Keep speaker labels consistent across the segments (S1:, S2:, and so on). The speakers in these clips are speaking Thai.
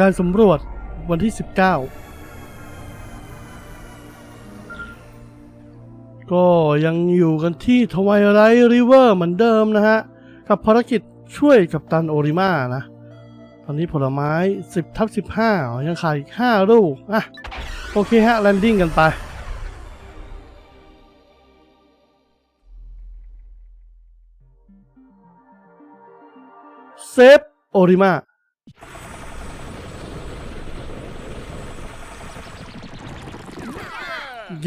S1: การสำรวจวันที่ 19 ก็ยังอยู่กันที่ทวายไรริเวอร์เหมือนเดิมนะฮะ กับภารกิจช่วยกับตันโอริมานะ ตอนนี้ผลไม้ 10ทับ15 ยังขาดอีก 5 ลูก อะ โอเคฮะ แลนดิ้งกันไปเซฟโอริมา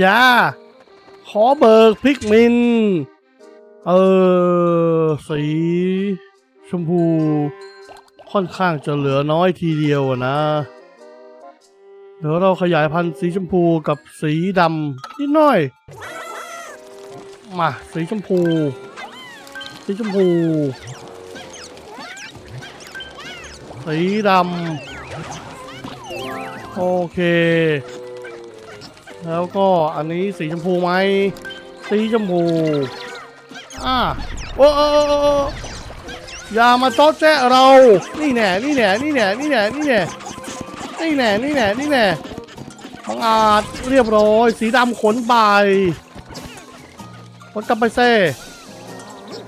S1: ยา ขอเบิกพริกมิน เออ สี ชมพู ค่อนข้างจะเหลือน้อยทีเดียวอะนะ เดี๋ยวเราขยายพันธุ์สีชมพูกับสีดำนิดหน่อย มา สีชมพู สีชมพู สีดำโอเค แล้วก็อันนี้สีชมพูไหมสีชมพูอ่าโอ้โออย่ามาจ้อแจ๊เรา นี่แน่นี่แน่นี่แน่นี่แน่นี่แน่นี่แน่นี่แน่นี่แน่บังอาจเรียบร้อย สีดำขนไปขนกลับไปเซ่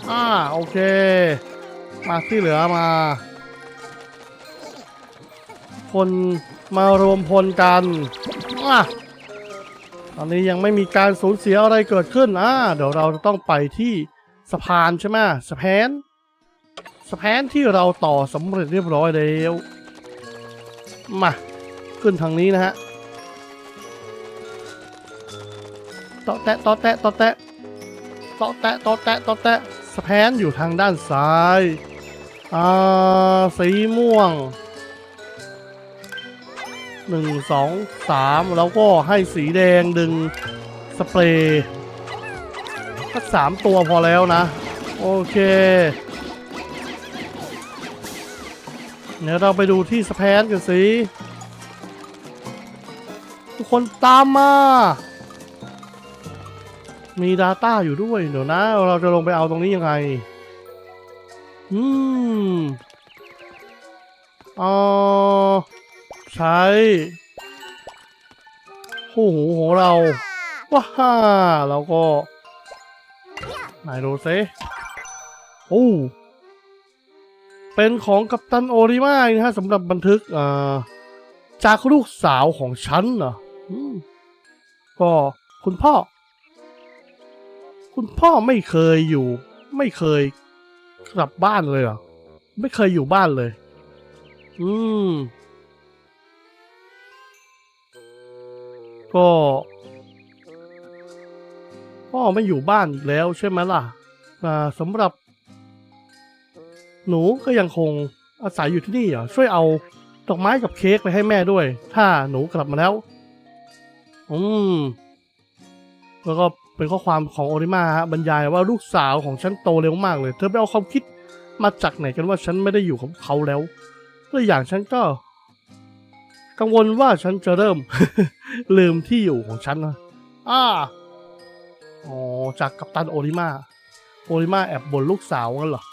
S1: อ่าโอเค มาที่เหลือมา คนมารวมพลกันอะ อนนี้ยังไม่มีการสูญเสียอะไรเกิดขึ้นอ่าเดี๋ยวเราจะต้องไปที่สะพานใช่ไหมสะพานสะพานที่เราต่อสำเร็จเรียบร้อยแล้วมาขึ้นทางนี้นะฮะต่อแตะต่อแตะต่อแตะต่อแตะต่อแตะต่อแตะสะพานอยู่ทางด้านซ้ายอ่าสีม่วง หนึ่งสองสามแล้วก็ให้สีแดงดึงสเปรย์สักสามตัวพอแล้วนะ โอเคเดี๋ยวเราไปดูที่สแพนกันสิ ทุกคนตามมา มี Data อยู่ด้วยเดี๋ยวนะ เราจะลงไปเอาตรงนี้ยังไง อืมอ๋อ ใช้คู่หูของเรา ว้าฮ่าเราก็ ไหนดูซิโอ้เป็นของกัปตันโอริมานะฮะสำหรับบันทึกอ่าจากลูกสาวของฉันเหรอก็คุณพ่อ คุณพ่อไม่เคยอยู่ ไม่เคยกลับบ้านเลยเหรอ ไม่เคยอยู่บ้านเลย อืม ก็พ่อไม่อยู่บ้านอีกแล้วใช่ไหมล่ะอ่าสำหรับ หนูก็ยังคงอาศัยอยู่ที่นี่เหรอช่วยเอาดอกไม้กับเค้กไปให้แม่ด้วย ถ้าหนูกลับมาแล้ว อืม แล้วก็เป็นข้อความของโอริมาฮะบรรยายว่าลูกสาวของฉันโตเร็วมากเลย เธอไปเอาความคิดมาจากไหนกันว่าฉันไม่ได้อยู่กับเขาแล้วตัวอย่างฉันก็ กังวลว่าฉันจะเริ่ม ลืมที่อยู่ของฉันนะอ่าอ๋อจากกัปตันโอริมาโอริมาแอบบ่นลูกสาวกันเหรอ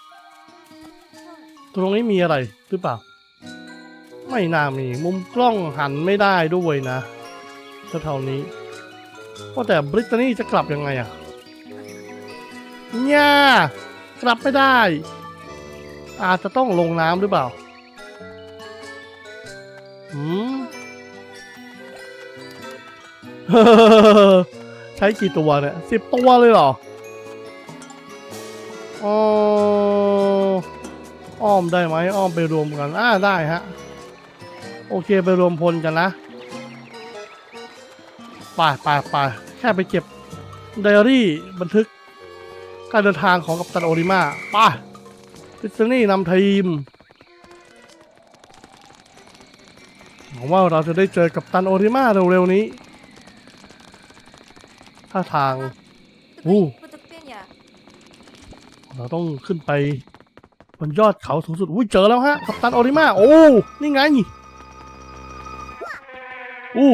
S1: ตรงนี้มีอะไรหรือเปล่า ไม่น่ามีมุมกล้องหันไม่ได้ด้วยนะเท่านี้ว่าแต่บริตานี่จะกลับยังไงอะเนี่ยกลับไม่ได้ อาจจะต้องลงน้ำหรือเปล่าหืม ใช้กี่ตัวเนี่ยสิบตัวเลยเหรออ๋ออ้อมได้ไหมอ้อมไปรวมกันอ่าได้ฮะ โอเคไปรวมพลกันนะไปไปไปแค่ไปเก็บไดอารี่บันทึก การเดินทางของกัปตันโอริมาไปพิซนี่นำทีมหวังว่าเราจะได้เจอกับตันโอริมาเร็วๆนี้ ท่าทางอู้
S2: Peduknya.
S1: เราต้องขึ้นไปบนยอดเขาสูงสุดอุ้ยเจอแล้วฮะกับตันโอริมา โอ้ นี่ไงอู้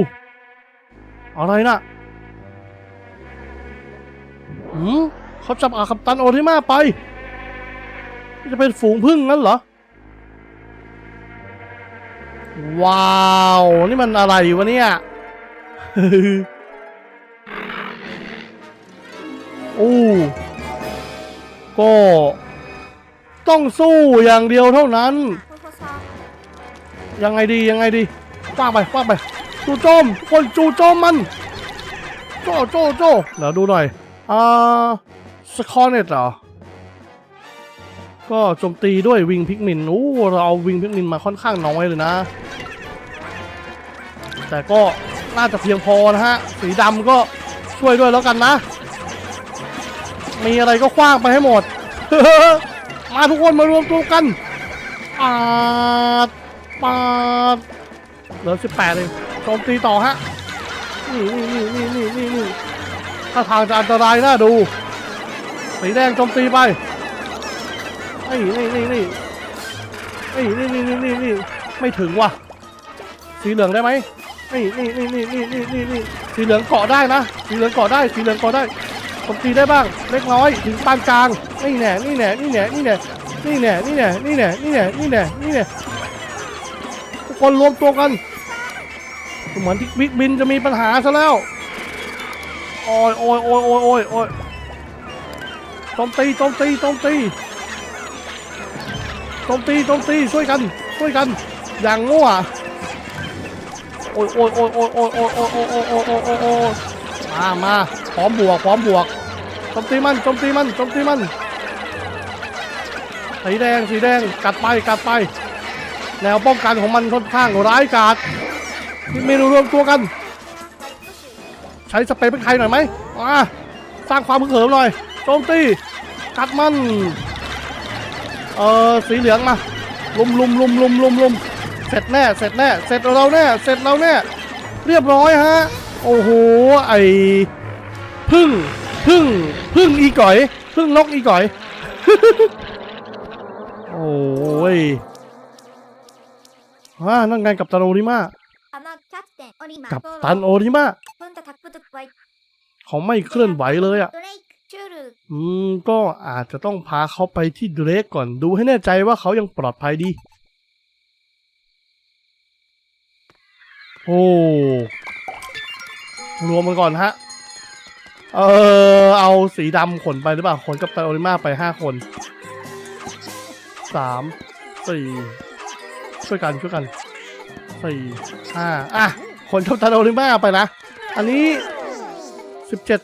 S1: อะไรน่ะหืมเขาจับอาคับตันโอริมาไปนี่จะเป็นฝูงพึ่งงั้นเหรอ ว้าว นี่มันอะไรวะเนี่ย โอ้ก็ต้องสู้อย่างเดียวเท่านั้น ยังไงดียังไงดีป้าไปป้าไปจูโจมคนจูโจมมันโจโจโจเดี๋ยวดูหน่อยอ่าสคอเนตเหรอก็โจมตีด้วยวิงพิกมินโอ้เราเอาวิงพิกมินมาค่อนข้างน้อยเลยนะ แต่ก็น่าจะเพียงพอนะฮะ สีดำก็ช่วยด้วยแล้วกันนะ มีอะไรก็คว้างไปให้หมด มาทุกคนมารวมตัวกันปาดปาดเหลือสิบแปดเองโจมตีต่อฮะนี่นี่นี่นี่นี่นี่ถ้าทางจะอันตรายน่าดู สีแดงโจมตีไปนี่นี่นี่นี่นี่นี่นี่นี่นี่นี่ไม่ถึงว่ะ สีเหลืองได้ไหมนี่นี่นี่นี่นี่นี่นี่สีเหลืองเกาะได้นะ สีเหลืองเกาะได้ สีเหลืองเกาะได้ โจมตีได้บ้าง เล็กน้อยถึงปานกลาง นี่แน่นี่แน่นี่แน่นี่แน่นี่แน่นี่แน่นี่แน่นี่แน่นี่แน่นี่แน่ทุกคนรวมตัวกันเหมือนที่บิ๊กบินจะมีปัญหาซะแล้วโอ้ยโอ้ยโอ้ยโอ้ยโอ้ยโอ้ยโจมตีโจมตีโจมตีโจมตีโจมตีช่วยกันช่วยกัน อย่างงัวโอ้ยโอ้ยโอ้ยโอ้ยโอ้ยโอ้ยโอ้ยโอ้ยโอ้ยโอ้ยโอ้ยโอ้ยโอ้ยมามา พร้อมบวกพร้อมบวกโจมตีมันโจมตีมันโจมตีมันสีแดงสีแดงกัดไปกัดไป แนวป้องกันของมันค่อนข้างร้ายกาจเมนูรวมตัวกัน ใช้สเปรย์เป็นใครหน่อยไหมมาสร้างความพึงเหิมหน่อยโจมตีกัดมันเออสีเหลืองมาลุมลุมลุมลุมลุมลุมเสร็จแน่เสร็จแน่เสร็จเราแน่เสร็จเราแน่เรียบร้อยฮะโอ้โหไอ พึ่งพึ่งพึ่งอีก่อยพึ่งนกอีก่อย โอ้ยว่านั่งไงกับตันโอริมากับตันโอริมา
S2: ของไม่
S1: เคลื่อนไหวเลยอะอืมก็อาจจะต้องพาเขาไปที่เดรกก่อนดูให้แน่ใจว่าเขายังปลอดภัยดี โอ้รวมมันก่อนฮะ เออ เอาสีดำขนไปหรือเปล่าขนกับตันโอริมาไปห้าคนสามสี่ช่วยกันช่วยกันสี่ห้าอะขนกับตันโอริมาไปนะ อันนี้สิบเจ็ด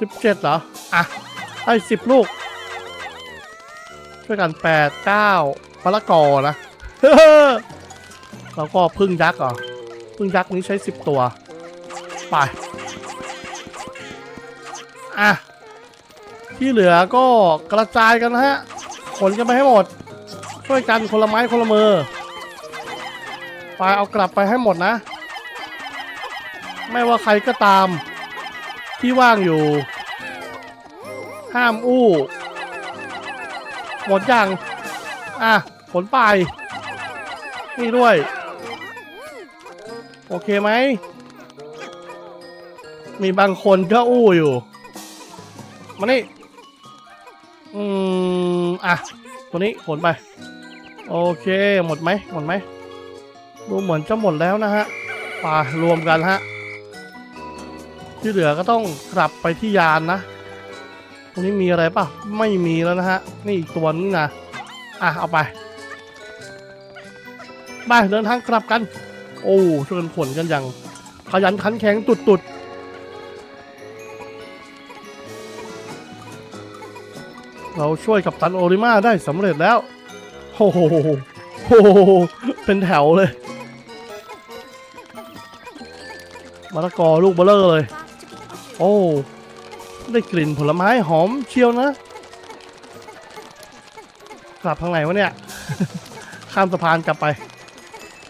S1: สิบเจ็ดเหรอ อะให้สิบลูก ช่วยกันแปดเก้ามะละกอนะแล้วก็พึ่งยักษ์เหรอพึ่งยักษ์นี้ใช้สิบตัว ไป อะ ที่เหลือก็กระจายกันนะฮะ ขนกันไปให้หมด ช่วยกันคนละไม้คนละมือ ไปเอากลับไปให้หมดนะ ไม่ว่าใครก็ตาม ที่ว่างอยู่ ห้ามอู้ หมดยัง อะผลไป นี่ด้วย โอเคไหมมีบางคนก็อู้อยู่ มานี่ อืม อะ ตัวนี้ผลไป โอเค หมดไหม หมดไหม ดูเหมือนจะหมดแล้วนะฮะไปรวมกันฮะ ที่เหลือก็ต้องกลับไปที่ยานนะ ตรงนี้มีอะไรป่ะ ไม่มีแล้วนะฮะ นี่อีกตัวนึงนะ อะ เอาไป ไปเดินทางกลับกัน โอ้ช่วยกันขนกันอย่างขยันขันแข็งตุดตุดๆ เราช่วยกับตันโอริมาได้สำเร็จแล้วโอ้โหโอ้โหเป็นแถวเลยมะละกอลูกเบลเลอร์เลย โอ้ได้กลิ่นผลไม้หอมเชียวนะ กลับทางไหนวะเนี่ย ข้ามสะพานกลับไป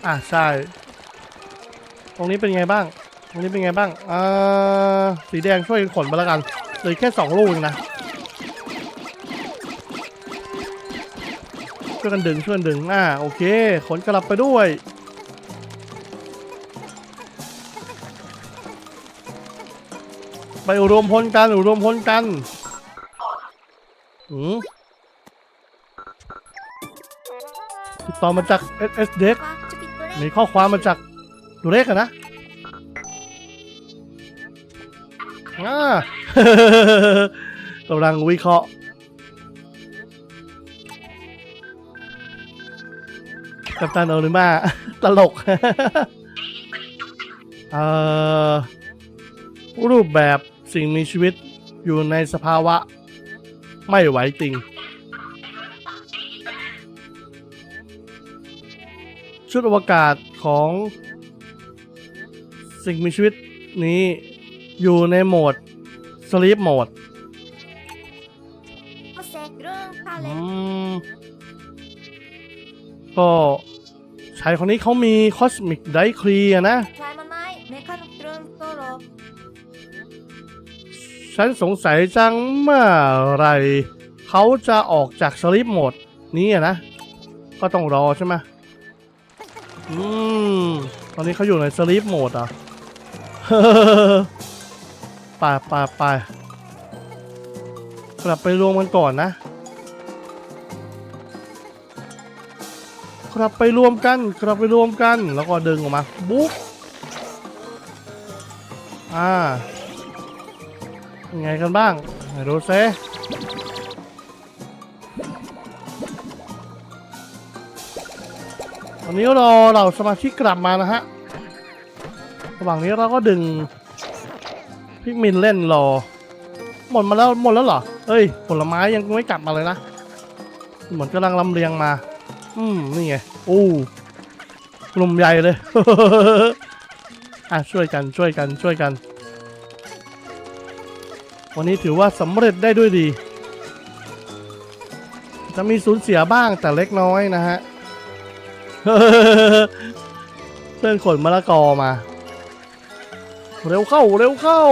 S1: อะใช่ ตรงนี้เป็นไงบ้าง ตรงนี้เป็นไงบ้างอ่าสีแดงช่วยขนมาแล้วกันเหลยแค่สองลูกเองนะ ช่วยกันดึงช่วยกันดึงอ่าโอเค ขนกลับไปด้วย ไปรวมพลกันรวมพลกันอืมติดต่อมาจาก SS
S2: เด็ก
S1: มีข้อความมาจากดูเลขอนะอ่ากำลังวิเคราะห์ กัปตันโอนิมาตลก เอ่อ รูปแบบสิ่งมีชีวิตอยู่ในสภาวะ ไม่ไหวติง ชุดอวกาศของ สิ่งมีชีวิตนี้อยู่ในโหมด sleep mode
S2: โมเสกเรื่องพาเล
S1: อื
S2: น
S1: ม ก็ชายคนนี้เขามีคอสมิกไดครีนะ
S2: ใช้มาไม่เมคานิกเรื่องโตโร
S1: ฉันสงสัยจังเมื่อไหรเขาจะออกจากสลิปโหมดนี้อะนะ ก็ต้องรอใช่ไหมอืม ตอนนี้เขาอยู่ในสลิปโหมดอะไปไปไปกลับไปรวมกันก่อนนะ กลับไปรวมกัน กลับไปรวมกัน แล้วก็ดึงออกมา บุ๊กอ่ายังไงกันบ้างไหนดูเซตอนนี้รอเราสมาชิกกลับมานะฮะ ระหว่างนี้เราก็ดึงพิกมินเล่นรอ หมดมาแล้วหมดแล้วเหรอ เอ้ย ผลไม้ยังไม่กลับมาเลยนะ เหมือนกำลังลำเลียงมา อืมนี่ไงโอ้ลมใหญ่เลยอะช่วยกันช่วยกันช่วยกัน วันนี้ถือว่าสำเร็จได้ด้วยดี จะมีสูญเสียบ้างแต่เล็กน้อยนะฮะเพื่อนขนมะละกอมา เร็วเข้าเร็วเข้า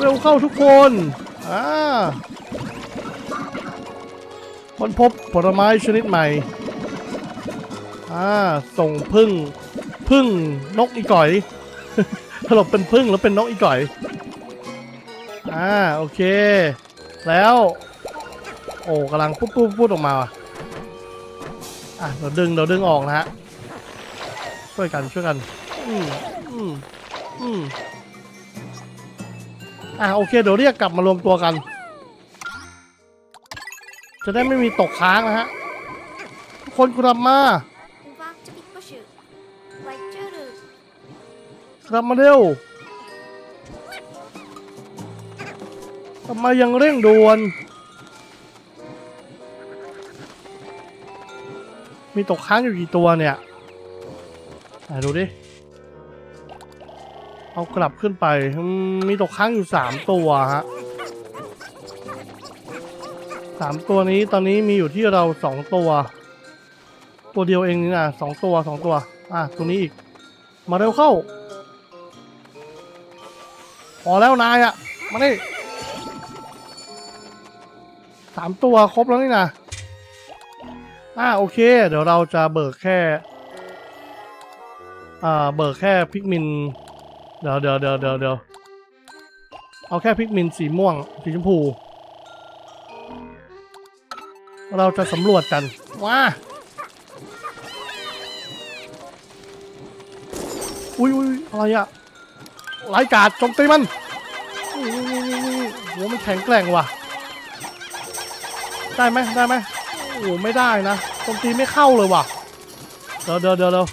S1: เร็วเข้าทุกคนอ่า ค้นพบผลไม้ชนิดใหม่ อ่า ส่งพึ่ง พึ่งนกอีก่อยสรุปเป็นพึ่งแล้วเป็นนกอีก่อย อ่า โอเค แล้ว โอ้กำลังปุ๊บปุ๊บปุ๊บออกมาว่ะอะ เราดึง เราดึงออกนะฮะ ช่วยกัน ช่วยกัน อืมอืมอืมอะ โอเค เดี๋ยวเรียกกลับมารวมตัวกัน จะได้ไม่มีตกค้างนะฮะทุกคนกลับมา
S2: อุบัติปิดปชูไวจูรุ
S1: กลับมาเร็วทำไมยังเร่งด่วน มีตกค้างอยู่กี่ตัวเนี่ยไหนดูดิ เอากลับขึ้นไป มีตกค้างอยู่สามตัวฮะามตัวนี้ตอนนี้มีอยู่ที่เราสองตัว ตัวเดียวเองนี่นะสองตัวสองตัว อะตัวนี้อีก มาเร็วเข้า พอแล้วนายอะมานี่สามตัวครบแล้วนี่นะอ่าโอเค เดี๋ยวเราจะเบิกแค่ อ่าเบิกแค่พิกมิน เดี๋ยวเดี๋ยวเดี๋ยวเดี๋ยวเดี๋ยวเอาแค่พิกมินสีม่วงสีชมพู เราจะสำรวจกันว้าอุ้ยอุ้ยอะไรอะไร้กาดโจมตีมันอุ้ยอุ้ยอุ้ยอุ้ยโหมันแข็งแกร่งว่ะ ได้ไหมได้ไหมโอ้โหไม่ได้นะโจมตีไม่เข้าเลยว่ะเดี๋ยวเดี๋ยวเดี๋ยวเดี๋ยว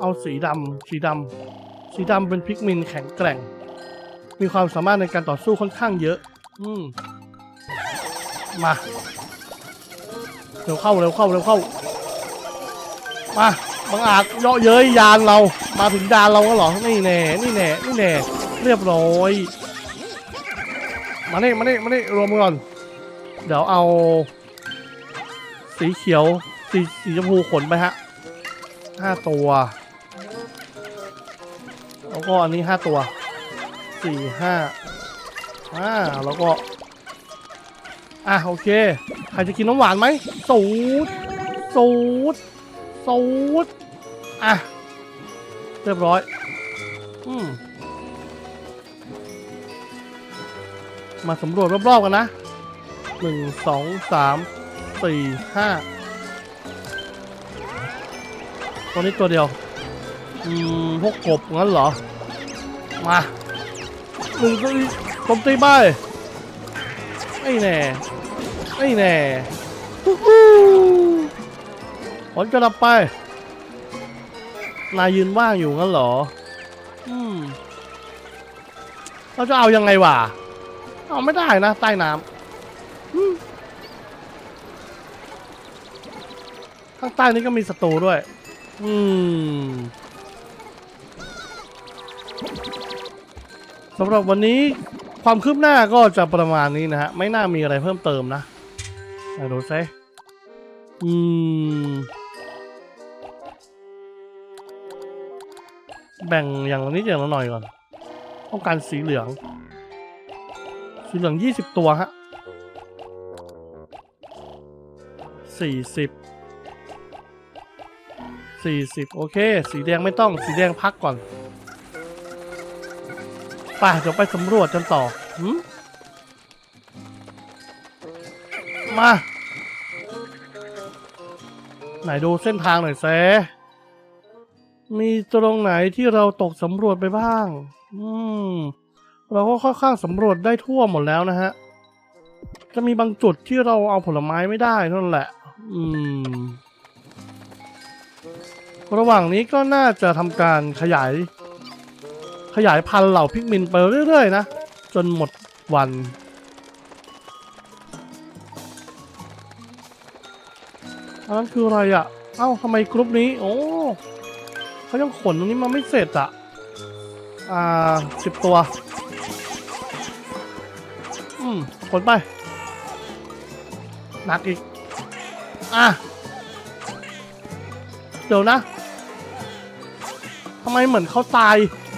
S1: เอาสีดำสีดำสีดำเป็นพิกมินแข็งแกร่ง มีความสามารถในการต่อสู้ค่อนข้างเยอะ อืม มา เร็วเข้าเร็วเข้าเร็วเข้า มาบังอาจเยาะเย้ยยานเรา มาถึงยานเราก็เหรอ นี่แน่ นี่แน่ นี่แน่ เรียบร้อย มาเนี่มาเนี่มาเนี่รวมกันก่อน เดี๋ยวเอา สีเขียว สีสีชมพูขนไปฮะห้าตัว แล้วก็อันนี้ห้าตัวสี่ห้าอ่าแล้วก็ อะโอเค ใครจะกินน้ำหวานไหมสูดสูดสูดอะ เรียบร้อย อืมมาสำรวจรอบๆกันนะหนึ่งสองสามสี่ห้าตัวนี้ตัวเดียว อืม พวกกบงั้นเหรอ มาหนึ่งตีโจมตีไป ไม่แน่ไม่แน่ฮู้ฮู้ผลกระดับไปนายยืนว่างอยู่งั้นเหรอ อืม เราจะเอายังไงวะ เอาไม่ได้นะ ใต้น้ำข้างใต้นี้ก็มีศัตรูด้วย อืมสำหรับวันนี้ ความคืบหน้าก็จะประมาณนี้นะฮะ ไม่น่ามีอะไรเพิ่มเติมนะไหนดูซิอืม แบ่งอย่างละนิดอย่างละหน่อยก่อน ต้องการสีเหลือง สีเหลืองยี่สิบตัวฮะสี่สิบสี่สิบโอเค สีแดงไม่ต้อง สีแดงพักก่อน ไปเดี๋ยวไปสำรวจกันต่อมมา ไหนดูเส้นทางหน่อยแซมีตรงไหนที่เราตกสำรวจไปบ้าง อืม เราก็ค่อนข้างสำรวจได้ทั่วหมดแล้วนะฮะ จะมีบางจุดที่เราเอาผลไม้ไม่ได้นั่นแหละ อืม ระหว่างนี้ก็น่าจะทำการขยาย ขยายพันธุ์เหล่าพิกมินไปเรื่อยๆนะ จนหมดวัน อันนั้นคืออะไรอะ เอ้าทำไมกรุ๊ปนี้ โอ้เขายังขนตรงนี้มาไม่เสร็จอะ อ่าสิบตัว อืมขนไป หนักอีก อะ เดี๋ยวนะทำไมเหมือนเขาตาย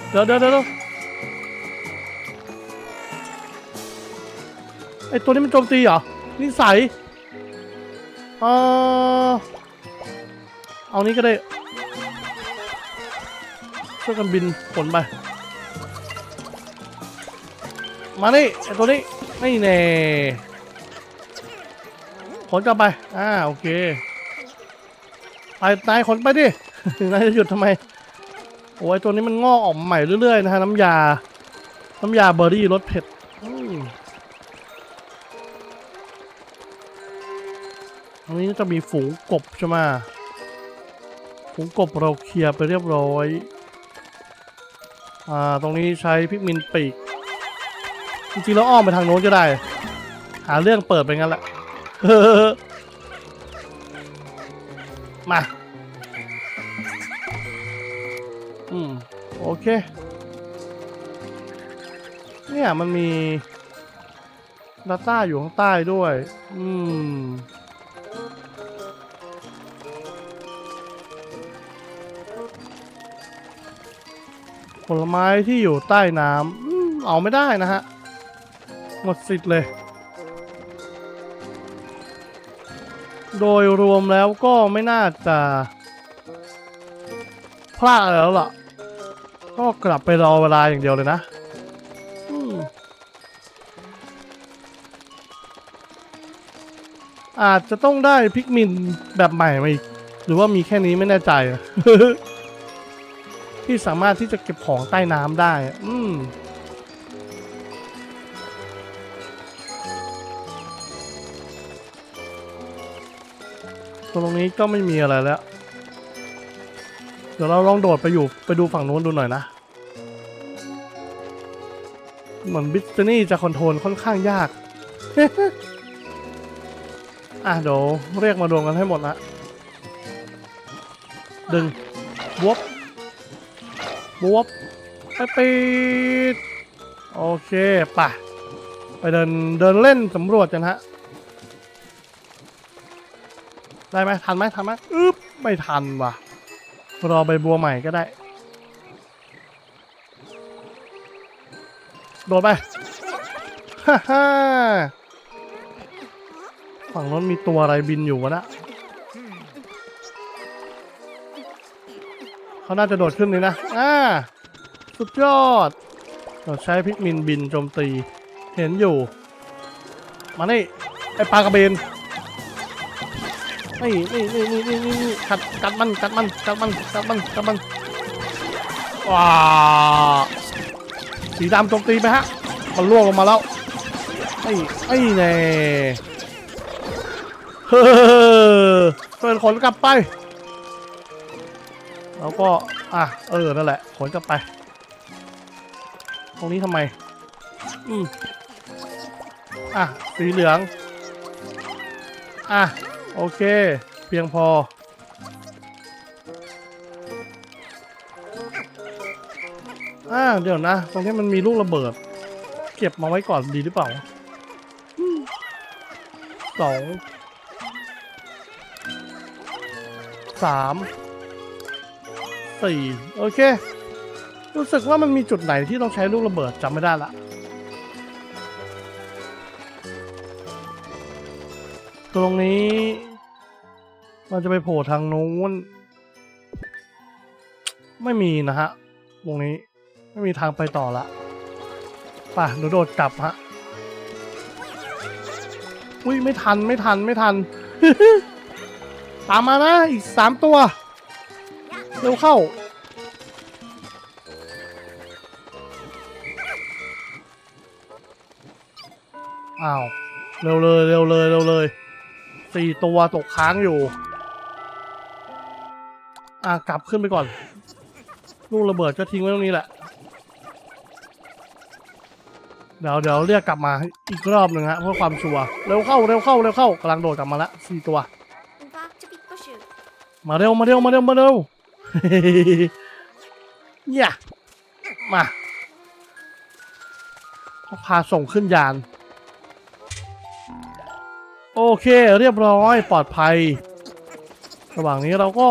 S1: เดี๋ยวเดี๋ยวเดี๋ยวไอตัวนี้มันโจมตีเหรอ นิสัยเออเอานี้ก็ได้ ช่วยกันบินขนไป มานี่ไอตัวนี้ไม่แน่ขนกลับไป อ่า โอเค ไปนายขนไปดิ นายจะหยุดทำไม โอ้ยตัวนี้มันงอกออกมใหม่เรื่อยๆนะฮะน้ำยา น้ำยาเบอร์รี่รสเผ็ดอืมอันนี้จะมีฝูงกบใช่ไหมฝูงกบเราเคลียร์ไปเรียบร้อยอ่าตรงนี้ใช้พิกมินปีก จริงๆแล้วอ้อมไปทางโน้นก็ได้ หาเรื่องเปิดไปงั้นแหละมา โอเค เนี่ยมันมี Data อยู่ข้างใต้ด้วย อืม ผลไม้ที่อยู่ใต้น้ำอเอาไม่ได้นะฮะ หมดสิทธิ์เลย โดยรวมแล้วก็ไม่น่าจะพลาดอะไรแล้วล่ะ ก็กลับไปรอเวลาอย่างเดียวเลยนะอืมอาจจะต้องได้พิกมินแบบใหม่มาอีก หรือว่ามีแค่นี้ไม่แน่ใจอะที่สามารถที่จะเก็บของใต้น้ำได้ อืมตรงนี้ก็ไม่มีอะไรแล้ว เดี๋ยวเราลองโดดไปอยู่ไปดูฝั่งนู้นดูหน่อยนะ เหมือนบิสตนี่จะคอนโทรลค่อนข้างยาก อะเดี๋ยวเรียกมารวมกันให้หมดละ ดึงบวบบวบไปปิดโอเคป่ะ ไปเดินเดินเล่นสำรวจกันฮะ ได้ไหมทันไหมทันไหมอึ๊บไม่ทันว่ะ รอใบบัวใหม่ก็ได้ โดดไป ฮ่าฮ่าฝั่งนั้นมีตัวอะไรบินอยู่วะนะเขาน่าจะโดดขึ้นเลยนะ อ่า สุดยอด เราใช้พิกมินบินโจมตี เห็นอยู่ มานี่ ไอปลากระเบน นี่นี่นี่นี่นี่นี่นี่กัดกัดมันกัดมันกัดมันกัดมันกัดมันว้าสีดำโจมตีไปฮะ มันล่วงลงมาแล้วไอ้ไอ้แน่เฮ้อเปิดขนกลับไปแล้วก็อะเออนั่นแหละขนกลับไป ตรงนี้ทำไมอืมอะสีเหลือง อะ โอเค เพียงพอ อ่า เดี๋ยวนะ ตรงนี้มันมีลูกระเบิด เก็บมาไว้ก่อนดีหรือเปล่าสองสามสี่โอเค รู้สึกว่ามันมีจุดไหนที่ต้องใช้ลูกระเบิดจำไม่ได้ละตรงนี้ เราจะไปโผล่ทางนู้น ไม่มีนะฮะ ตรงนี้ไม่มีทางไปต่อละป่ะหนูโดดกลับฮะ อุ้ยไม่ทันไม่ทันไม่ทัน ตามมานะ อีกสามตัว เร็วเข้า อ้าว เร็วเลยเร็วเลยเร็วเลยสี่ตัวตกค้างอยู่่ากลับขึ้นไปก่อน ลูกระเบิดก็ทิ้งไว้ตรงนี้แหละ เดี๋ยวเดี๋ยวเรียกกลับมาอีกรอบหนึ่งฮะเพื่อความชัวร์เร็วเข้าเร็วเข้าเร็วเข้ากำลังโดดกลับมาละสี่ตัว มาเร็วมาเร็วมาเร็วมาเร็วเนี่ยมาพาส่งขึ้นยาน โอเคเรียบร้อยปลอดภัย ระหว่างนี้เราก็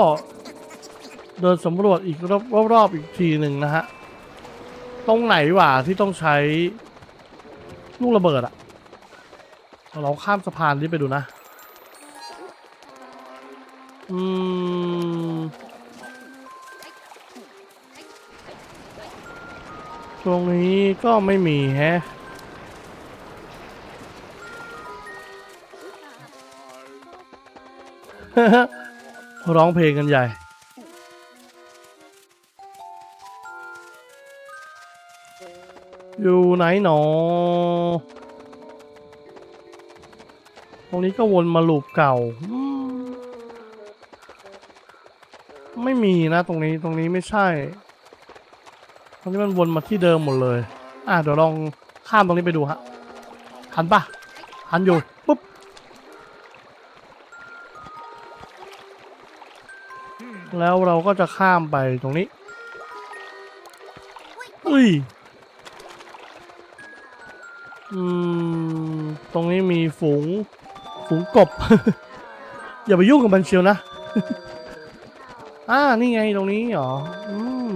S1: เดินสำรวจอีกรอบรอบๆอีกทีหนึ่งนะฮะ ตรงไหนวะที่ต้องใช้ลูกระเบิดอะเราข้ามสะพานนี้ไปดูนะ อืม ตรงนี้ก็ไม่มีแฮะร้องเพลงกันใหญ่ อยู่ไหนหนอ ตรงนี้ก็วนมาลูปเก่า ไม่มีนะตรงนี้ตรงนี้ไม่ใช่ ตรงนี้มันวนมาที่เดิมหมดเลย อะเดี๋ยวลองข้ามตรงนี้ไปดูฮะทันปะทันอยู่ปุ๊บแล้วเราก็จะข้ามไปตรงนี้ อุ้ย อืม ตรงนี้มีฝูง ฝูงกบ อย่าไปยุ่งกับมันเชียวนะ อ่า นี่ไงตรงนี้เหรอ อืม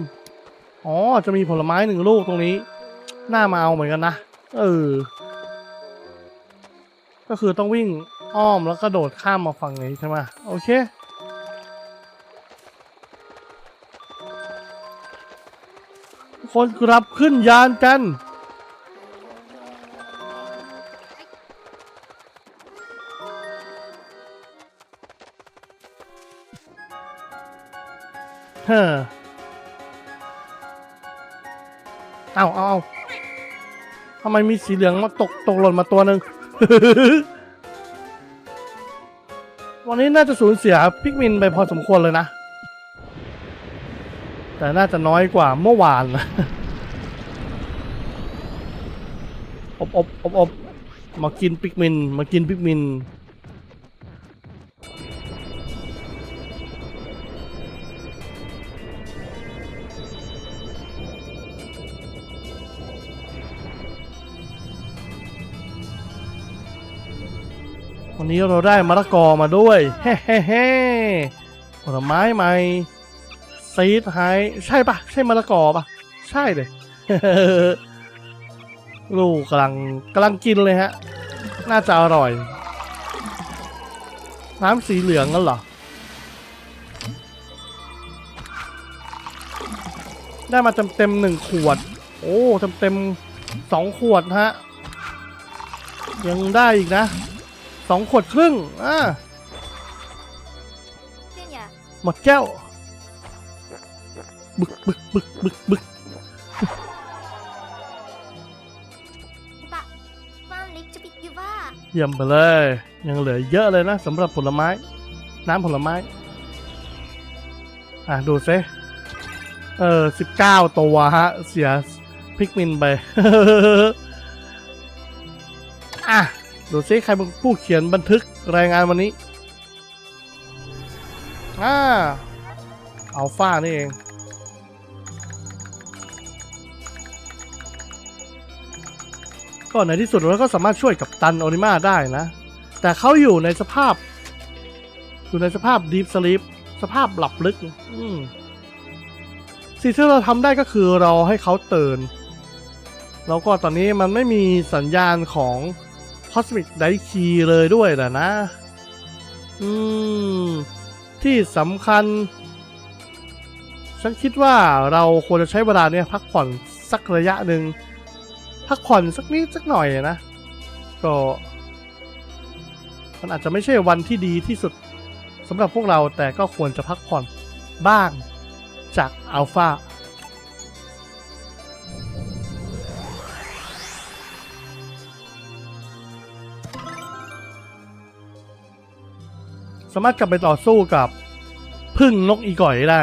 S1: อ๋อ จะมีผลไม้หนึ่งลูกตรงนี้น่ามาเอาเหมือนกันนะ เออ ก็คือต้องวิ่งอ้อมแล้วก็โดดข้ามมาฝั่งนี้ใช่ไหมโอเคคนกลับขึ้นยานกัน เฮ้อเอาเอาเอาทำไมมีสีเหลืองมาตกตกหล่นมาตัวหนึ่งวันนี้น่าจะสูญเสียพิกมินไปพอสมควรเลยนะ แต่น่าจะน้อยกว่าเมื่อวานนะอบอบอบอบมากินพิกมิน มากินพิกมิน นี้เราได้มะละกอมาด้วยเฮ้เฮ้เฮ้ผลไม้ใหม่ซีดไฮใช่ปะใช่มะละกอปะใช่เลยลูกกำลังกำลังกินเลยฮะ น่าจะอร่อย น้ำสีเหลืองนั่นเหรอ ได้มาเต็มเต็มหนึ่งขวด โอ้เต็มเต็มสองขวดฮะ ยังได้อีกนะ สองขวดครึ่งอ่าหมดแก้ว บึกบึกบึกบึกบึก
S2: ปะว่างเล็กจะปิดอยู่ว่า
S1: เยี่ยมไปเลย ยังเหลือเยอะเลยนะสำหรับผลไม้ น้ำผลไม้ อะ ดูซิเออสิบเก้าตัวฮะ เสียพิกมินไป อะ ดูซิใครเป็นผู้เขียนบันทึกรายงานวันนี้อ่าอัลฟานี่เอง ก็ในที่สุดเราก็สามารถช่วยกับตันโอนิมาได้นะ แต่เขาอยู่ในสภาพ อยู่ในสภาพดีฟสลีปสภาพหลับลึก อืมสิ่งที่เราทำได้ก็คือเราให้เขาตื่น แล้วก็ตอนนี้มันไม่มีสัญญาณของ Cosmic d i k e y เลยด้วยนะนะ อืม ที่สำคัญ ฉันคิดว่าเราควรจะใช้เวลาเนี่ยพักผ่อนสักระยะหนึ่ง พักผ่อนสักนิดสักหน่อยนะ ก็ มันอาจจะไม่ใช่วันที่ดีที่สุดสำหรับพวกเราแต่ก็ควรจะพักผ่อนบ้างจากอัลฟา สามารถกลับไปต่อสู้กับพึ่งนกอีก่อยได้